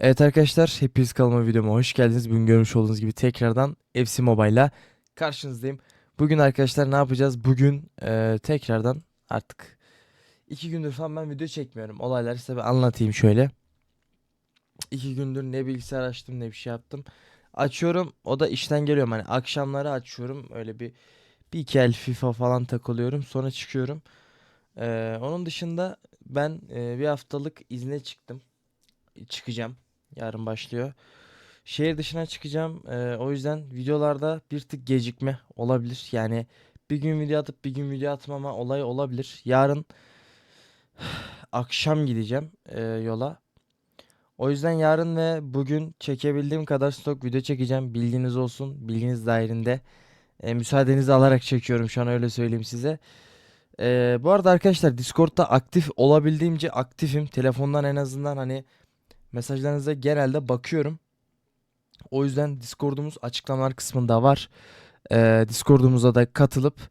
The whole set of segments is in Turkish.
Evet arkadaşlar hepiniz kanalıma videoma hoş geldiniz. Bugün görmüş olduğunuz gibi tekrardan FC Mobile'la karşınızdayım. Bugün arkadaşlar ne yapacağız? Bugün eee, tekrardan artık iki gündür falan ben video çekmiyorum. Olayları size anlatayım şöyle. İki gündür ne bilgisayar açtım ne bir şey yaptım. Açıyorum o da işten geliyorum hani akşamları açıyorum öyle bir bir iki el FIFA falan takılıyorum sonra çıkıyorum. Eee, onun dışında ben eee, bir haftalık izne çıktım çıkacağım. Yarın başlıyor. Şehir dışına çıkacağım. Ee, o yüzden videolarda bir tık gecikme olabilir. Yani bir gün video atıp bir gün video atmama olayı olabilir. Yarın akşam gideceğim e, yola. O yüzden yarın ve bugün çekebildiğim kadar stok video çekeceğim. Bilginiz olsun. Bilginiz dahilinde. E, müsaadenizi alarak çekiyorum şu an öyle söyleyeyim size. E, bu arada arkadaşlar Discord'da aktif olabildiğimce aktifim. Telefondan en azından hani Mesajlarınıza genelde bakıyorum. O yüzden Discord'umuz açıklamalar kısmında var. Ee, Discord'umuza da katılıp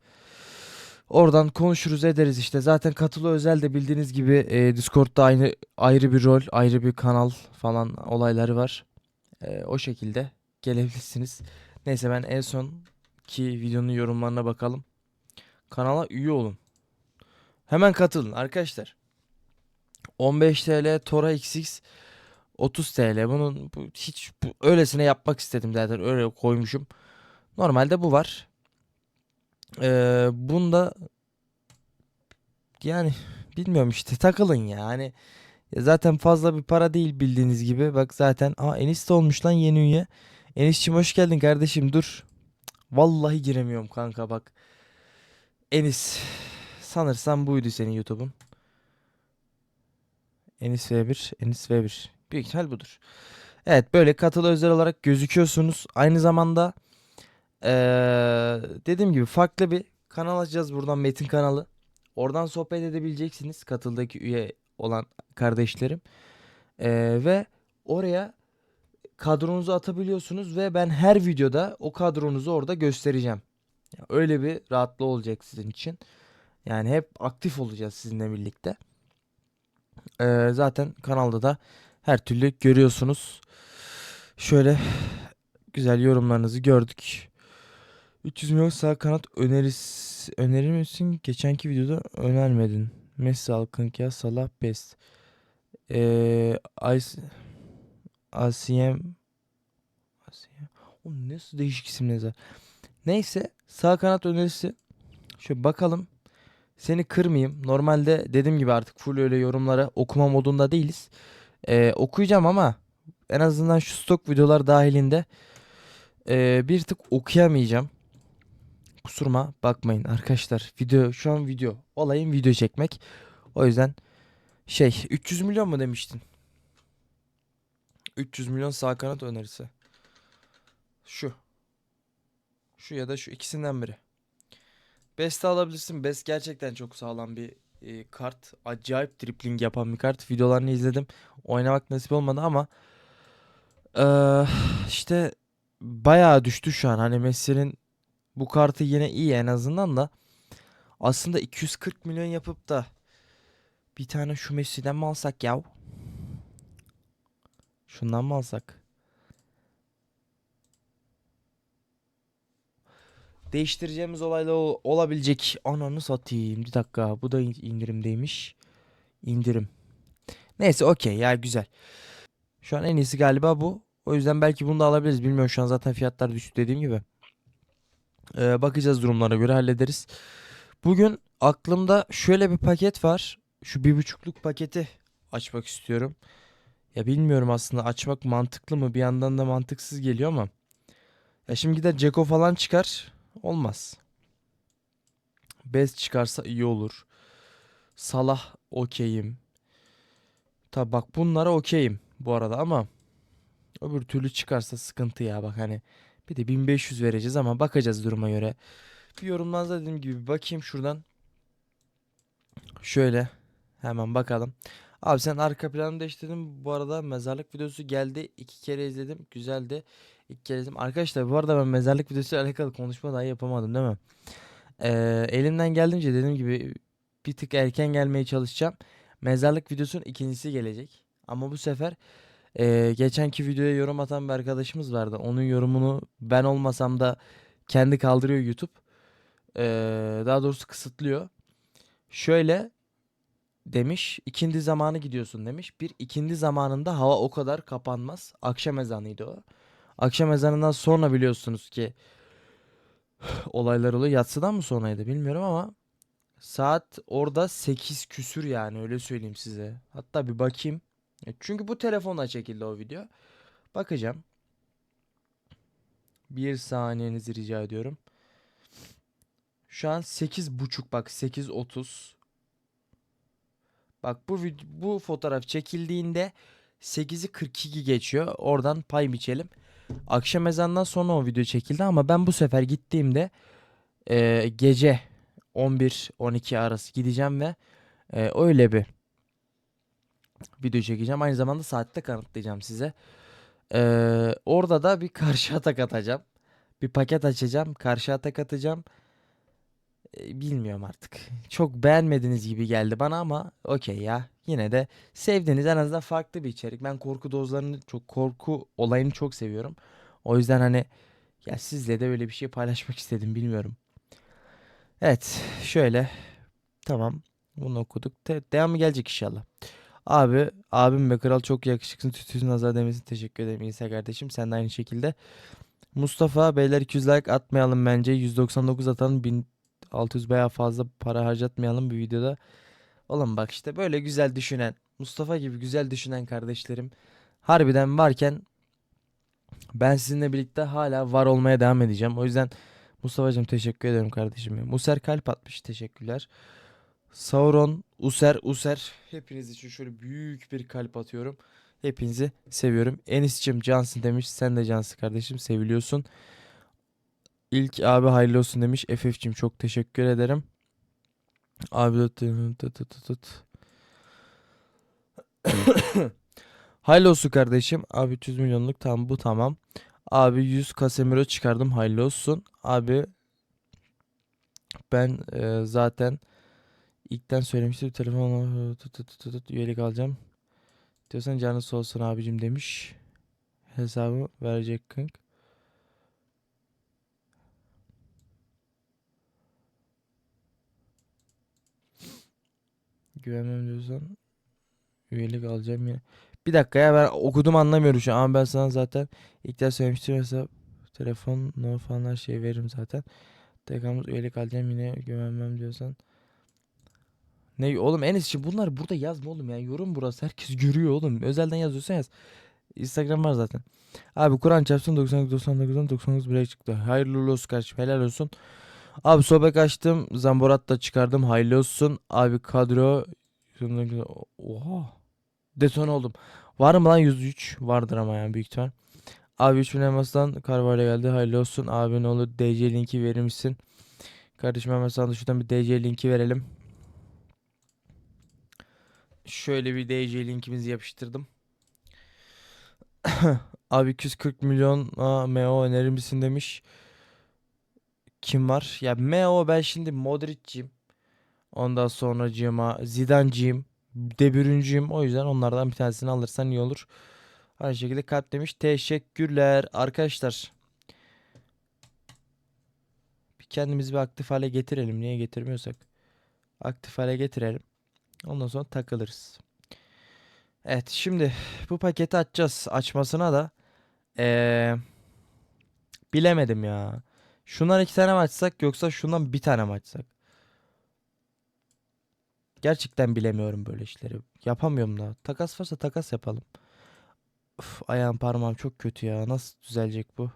oradan konuşuruz ederiz işte. Zaten katılı özel de bildiğiniz gibi e, Discord'da aynı ayrı bir rol, ayrı bir kanal falan olayları var. Ee, o şekilde gelebilirsiniz. Neyse ben en son ki videonun yorumlarına bakalım. Kanala üye olun. Hemen katılın arkadaşlar. 15 TL Tora XX 30 TL. Bunun bu, hiç bu, öylesine yapmak istedim zaten. Öyle koymuşum. Normalde bu var. Ee, bunda yani bilmiyorum işte takılın ya. Hani ya zaten fazla bir para değil bildiğiniz gibi. Bak zaten aa Enis de olmuş lan yeni üye. Enis'cim hoş geldin kardeşim dur. Vallahi giremiyorum kanka bak. Enis sanırsam buydu senin YouTube'un. Enis V1, Enis V1. Büyük ihtimal budur. Evet böyle katılı özel olarak gözüküyorsunuz. Aynı zamanda eee, dediğim gibi farklı bir kanal açacağız buradan Metin kanalı. Oradan sohbet edebileceksiniz katıldaki üye olan kardeşlerim. Eee, ve oraya kadronuzu atabiliyorsunuz ve ben her videoda o kadronuzu orada göstereceğim. Ya Öyle bir rahatlığı olacak sizin için. Yani hep aktif olacağız sizinle birlikte. Eee, zaten kanalda da her türlü görüyorsunuz. Şöyle güzel yorumlarınızı gördük. 300 milyon sağ kanat öneris önerir misin? Geçenki videoda önermedin. Messi, Alkınkia, Salah, Best. Ee, As Asiyem Asiyem. O nasıl değişik isimler zaten. Neyse sağ kanat önerisi. Şöyle bakalım. Seni kırmayayım. Normalde dediğim gibi artık full öyle yorumlara okuma modunda değiliz. Ee, okuyacağım ama en azından şu stok videolar dahilinde ee, bir tık okuyamayacağım. Kusuruma bakmayın arkadaşlar. Video şu an video. Olayım video çekmek. O yüzden şey 300 milyon mu demiştin? 300 milyon sağ kanat önerisi. Şu. Şu ya da şu ikisinden biri. Best'i alabilirsin. Best gerçekten çok sağlam bir e, kart. Acayip dribbling yapan bir kart. Videolarını izledim. Oynamak nasip olmadı ama eee, işte bayağı düştü şu an. Hani Messi'nin bu kartı yine iyi en azından da aslında 240 milyon yapıp da bir tane şu Messi'den mi alsak ya? Şundan mı alsak? Değiştireceğimiz olayla ol- olabilecek. Ananı satayım. Bir dakika. Bu da in- indirimdeymiş. İndirim. Neyse okey ya güzel. Şu an en iyisi galiba bu. O yüzden belki bunu da alabiliriz. Bilmiyorum şu an zaten fiyatlar düştü dediğim gibi. Ee, bakacağız durumlara göre hallederiz. Bugün aklımda şöyle bir paket var. Şu bir buçukluk paketi açmak istiyorum. Ya bilmiyorum aslında açmak mantıklı mı? Bir yandan da mantıksız geliyor ama. Ya şimdi gider Ceko falan çıkar. Olmaz. Bez çıkarsa iyi olur. Salah okeyim. Tabi bak bunlara okeyim bu arada ama öbür türlü çıkarsa sıkıntı ya bak hani bir de 1500 vereceğiz ama bakacağız duruma göre. Bir yorumlarınıza dediğim gibi bakayım şuradan. Şöyle hemen bakalım. Abi sen arka planı değiştirdin. Bu arada mezarlık videosu geldi. iki kere izledim. Güzeldi. İlk kere izledim. Arkadaşlar bu arada ben mezarlık videosu alakalı konuşma dahi yapamadım değil mi? Ee, elimden geldiğince dediğim gibi bir tık erken gelmeye çalışacağım. Mezarlık videosunun ikincisi gelecek. Ama bu sefer Ee, geçenki videoya yorum atan bir arkadaşımız vardı. Onun yorumunu ben olmasam da kendi kaldırıyor YouTube. Ee, daha doğrusu kısıtlıyor. Şöyle demiş. ikindi zamanı gidiyorsun demiş. Bir ikindi zamanında hava o kadar kapanmaz. Akşam ezanıydı o. Akşam ezanından sonra biliyorsunuz ki olaylar oluyor. Yatsıdan mı sonraydı bilmiyorum ama saat orada 8 küsür yani öyle söyleyeyim size. Hatta bir bakayım. E, Çünkü bu telefonla çekildi o video. Bakacağım. Bir saniyenizi rica ediyorum. Şu an 8.30 bak 8.30. Bak bu bu fotoğraf çekildiğinde 8'i 42 geçiyor. Oradan pay biçelim. Akşam ezanından sonra o video çekildi ama ben bu sefer gittiğimde e, gece 11-12 arası gideceğim ve e, öyle bir video çekeceğim. Aynı zamanda saatte kanıtlayacağım size. E, orada da bir karşı atak atacağım. Bir paket açacağım. Karşı atak atacağım. E, bilmiyorum artık. Çok beğenmediğiniz gibi geldi bana ama okey ya. Yine de sevdiğiniz en azından farklı bir içerik. Ben korku dozlarını çok korku olayını çok seviyorum. O yüzden hani ya sizle de böyle bir şey paylaşmak istedim bilmiyorum. Evet şöyle tamam bunu okuduk. Te- devamı gelecek inşallah. Abi abim be kral çok yakışıklısın tütüsün nazar demesin teşekkür ederim İsa kardeşim sen de aynı şekilde. Mustafa beyler 200 like atmayalım bence 199 atan 1600 veya fazla para harcatmayalım bir videoda. Oğlum bak işte böyle güzel düşünen Mustafa gibi güzel düşünen kardeşlerim harbiden varken ben sizinle birlikte hala var olmaya devam edeceğim. O yüzden Mustafa'cığım teşekkür ederim kardeşim. Muser kalp atmış teşekkürler. Sauron, User, User hepiniz için şöyle büyük bir kalp atıyorum. Hepinizi seviyorum. Enis'cim cansın demiş. Sen de cansın kardeşim. Seviliyorsun. İlk abi hayırlı olsun demiş. FF'cim çok teşekkür ederim. Abi tut tut tut. Hayırlı olsun kardeşim. Abi 300 milyonluk tam bu tamam. Abi 100 Casemiro çıkardım. Hayırlı olsun. Abi ben e, zaten ilkten söylemiştim. Telefon tut tut tut tut üyelik alacağım. Diyorsan canı olsun abicim demiş. Hesabı verecek kank. Güvenmem diyorsan üyelik alacağım ya. Bir dakika ya ben okudum anlamıyorum şu an ben sana zaten ilk ders söylemiştim hesap telefon no falan her şeyi veririm zaten. Tekamız üyelik alacağım yine güvenmem diyorsan. Ne oğlum en iyisi bunlar burada yazma oğlum ya yorum burası herkes görüyor oğlum özelden yazıyorsan yaz. Instagram var zaten. Abi Kur'an çarpsın 99 99'dan 99 buraya çıktı. Hayırlı olsun kardeşim helal olsun. Abi sobek açtım. Zamborat da çıkardım. Hayırlı olsun. Abi kadro. Oha. Deton oldum. Var mı lan 103? Vardır ama yani büyük ihtimal. Abi 3000 elmasdan Carvalho geldi. Hayırlı olsun. Abi ne olur DC linki verir misin? Kardeşim hemen sana da şuradan bir DC linki verelim. Şöyle bir DC linkimizi yapıştırdım. Abi 240 milyon aa, MO önerir misin demiş. Kim var? Ya MO ben şimdi Modric'ciyim. Ondan sonracığıma Zidane'ciyim. De. O yüzden onlardan bir tanesini alırsan iyi olur. Aynı şekilde kalp demiş. Teşekkürler arkadaşlar. Bir kendimizi bir aktif hale getirelim. Niye getirmiyorsak. Aktif hale getirelim. Ondan sonra takılırız. Evet şimdi bu paketi açacağız. Açmasına da eee, bilemedim ya. Şundan iki tane mi açsak yoksa şundan bir tane mi açsak? Gerçekten bilemiyorum böyle işleri. Yapamıyorum da. Takas varsa takas yapalım. Uf, ayağım parmağım çok kötü ya. Nasıl düzelecek bu?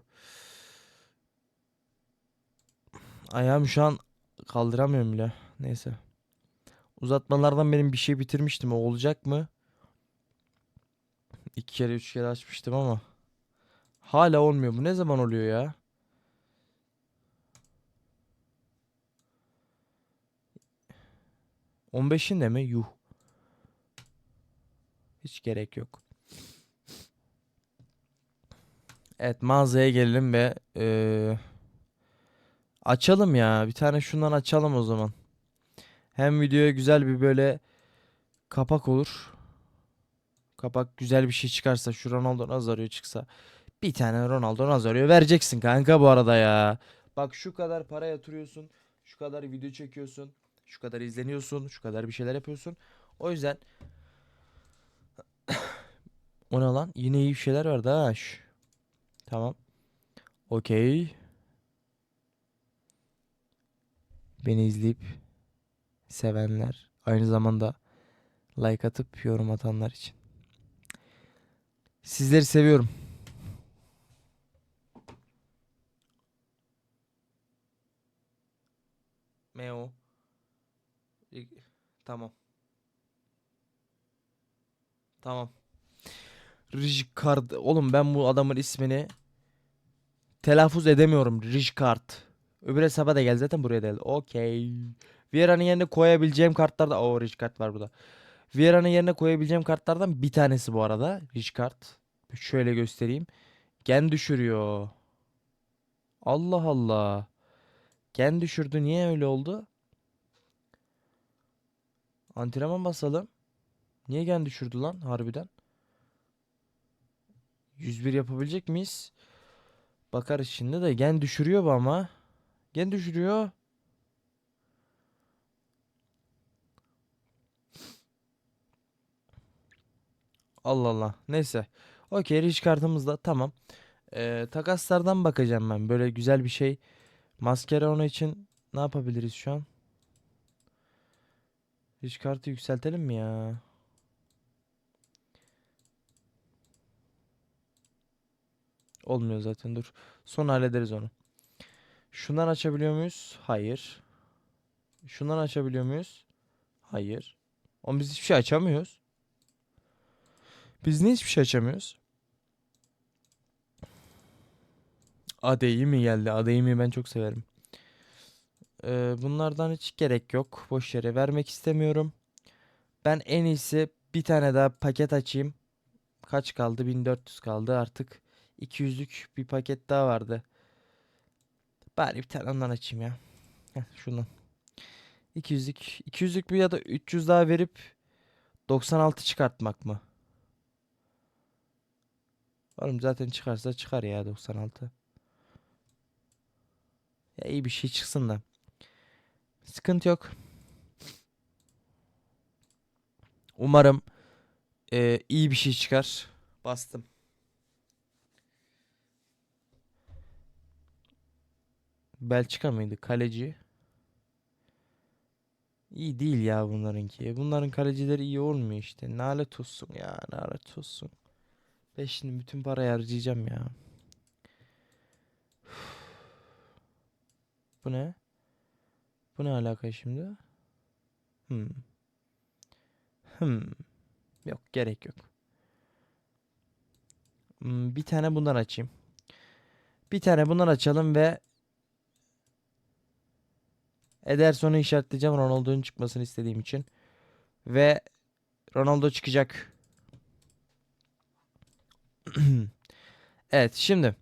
Ayağım şu an kaldıramıyorum bile. Neyse. Uzatmalardan benim bir şey bitirmiştim. O olacak mı? İki kere üç kere açmıştım ama. Hala olmuyor. Bu ne zaman oluyor ya? On beşinde mi? Yuh. Hiç gerek yok. Evet mağazaya gelelim ve eee, açalım ya. Bir tane şundan açalım o zaman. Hem videoya güzel bir böyle kapak olur. kapak güzel bir şey çıkarsa şu Ronaldo Nazario çıksa bir tane Ronaldo Nazario vereceksin kanka bu arada ya. Bak şu kadar para yatırıyorsun. Şu kadar video çekiyorsun. Şu kadar izleniyorsun. Şu kadar bir şeyler yapıyorsun. O yüzden o ne lan? Yine iyi bir şeyler vardı ha. Şş. Tamam. Okey. Beni izleyip sevenler aynı zamanda like atıp yorum atanlar için. Sizleri seviyorum. Meo. Tamam. Tamam. Rijkaard. Oğlum ben bu adamın ismini telaffuz edemiyorum. Rijkaard. Öbür hesaba da gel zaten buraya gel. Okey. Vieira'nın yerine koyabileceğim kartlarda. Oo Rijkaard var burada. Vieira'nın yerine koyabileceğim kartlardan bir tanesi bu arada. Rijkaard. Şöyle göstereyim. Gen düşürüyor. Allah Allah. Gen düşürdü. Niye öyle oldu? Antrenman basalım. Niye gen düşürdü lan harbiden? 101 yapabilecek miyiz? Bakarız şimdi de gen düşürüyor bu ama. Gen düşürüyor. Allah Allah. Neyse. Okey risk kartımız da tamam. Ee, takaslardan bakacağım ben. Böyle güzel bir şey. Maskara onun için ne yapabiliriz şu an? Risk kartı yükseltelim mi ya? Olmuyor zaten dur. Sonra hallederiz onu. Şundan açabiliyor muyuz? Hayır. Şundan açabiliyor muyuz? Hayır. Ama biz hiçbir şey açamıyoruz. Biz niye hiçbir şey açamıyoruz? Adeyimi geldi. Adeyimi ben çok severim. Ee, bunlardan hiç gerek yok. Boş yere vermek istemiyorum. Ben en iyisi bir tane daha paket açayım. Kaç kaldı? 1400 kaldı artık. 200'lük bir paket daha vardı. Bari bir tane ondan açayım ya. Heh, şundan. 200'lük 200'lük bir ya da 300 daha verip 96 çıkartmak mı? Oğlum zaten çıkarsa çıkar ya 96. Ya iyi bir şey çıksın da. Sıkıntı yok. Umarım eee, iyi bir şey çıkar. Bastım. Belçika mıydı? Kaleci. İyi değil ya bunlarınki. Bunların kalecileri iyi olmuyor işte. Nalet olsun ya. Nalet olsun. Ben şimdi bütün parayı harcayacağım ya. Bu ne? Bu ne alaka şimdi? Hmm. Hmm. Yok gerek yok. Hmm, bir tane bundan açayım. Bir tane bundan açalım ve Ederson'u işaretleyeceğim Ronaldo'nun çıkmasını istediğim için. Ve Ronaldo çıkacak. Evet şimdi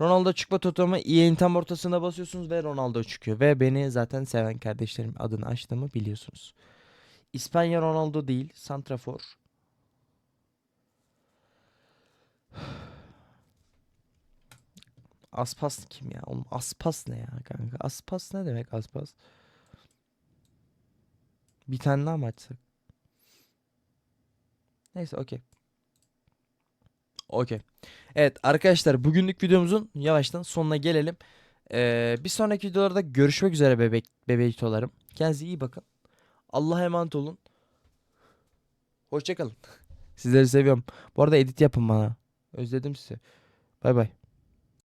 Ronaldo çıkma totem'i EA'in tam ortasına basıyorsunuz ve Ronaldo çıkıyor. Ve beni zaten seven kardeşlerim adını açtığımı biliyorsunuz. İspanya Ronaldo değil. Santrafor. Aspas kim ya? Oğlum Aspas ne ya kanka? Aspas ne demek Aspas? Bir tane daha mı açsak? Neyse okey. Okey. Evet arkadaşlar bugünlük videomuzun yavaştan sonuna gelelim. Ee, bir sonraki videolarda görüşmek üzere bebek bebektolarım. Kendinize iyi bakın. Allah'a emanet olun. Hoşçakalın. Sizleri seviyorum. Bu arada edit yapın bana. Özledim sizi. Bay bay.